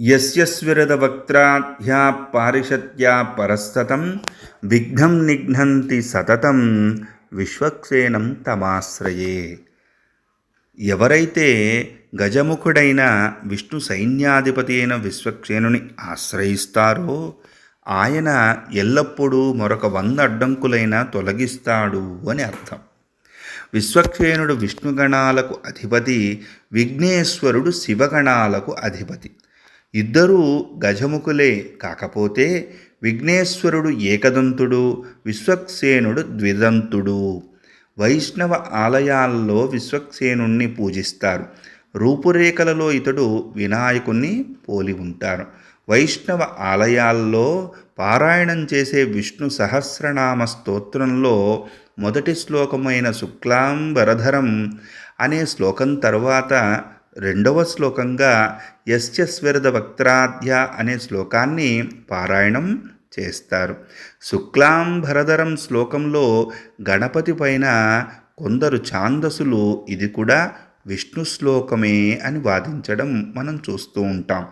యస్యస్విరదవక్త్రాధ్యా పారిషత్యా పరస్తతం విఘ్నం నిఘ్నంతి సతతం విశ్వక్సేనం తమాశ్రయే ఎవరైతే గజముఖుడైన విష్ణు సైన్యాధిపతి అయిన విశ్వక్సేనుని ఆశ్రయిస్తారో ఆయన ఎల్లప్పుడూ మరొక వంద అడ్డంకులైన తొలగిస్తాడు అని అర్థం. విశ్వక్సేనుడు విష్ణుగణాలకు అధిపతి విఘ్నేశ్వరుడు శివగణాలకు అధిపతి. ఇద్దరూ గజముఖులే కాకపోతే విఘ్నేశ్వరుడు ఏకదంతుడు విశ్వక్సేనుడు ద్విదంతుడు. వైష్ణవ ఆలయాల్లో విశ్వక్సేనుణ్ణి పూజిస్తారు. రూపురేఖలలో ఇతడు వినాయకుణ్ణి పోలి ఉంటారు. వైష్ణవ ఆలయాల్లో పారాయణం చేసే విష్ణు సహస్రనామ స్తోత్రంలో మొదటి శ్లోకమైన శుక్లాంబరధరం అనే శ్లోకం తర్వాత రెండవ శ్లోకంగా యశ్చస్వరద వక్త్రాధ్య అనే శ్లోకాన్ని పారాయణం చేస్తారు. శుక్లాంభరధరం శ్లోకంలో గణపతి పైన కొందరు ఛాందసులు ఇది కూడా విష్ణు శ్లోకమే అని వాదించడం మనం చూస్తూ ఉంటాం.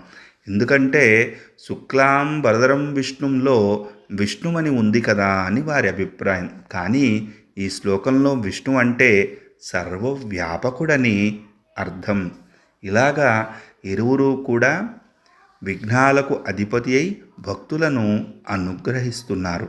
ఎందుకంటే శుక్లాం వరదరం విష్ణుంలో విష్ణుమని ఉంది కదా అని వారి అభిప్రాయం. కానీ ఈ శ్లోకంలో విష్ణు అంటే సర్వవ్యాపకుడని అర్థం. ఇలాగా ఇరువురు కూడా విఘ్నాలకు అధిపతి అయి భక్తులను అనుగ్రహిస్తున్నారు.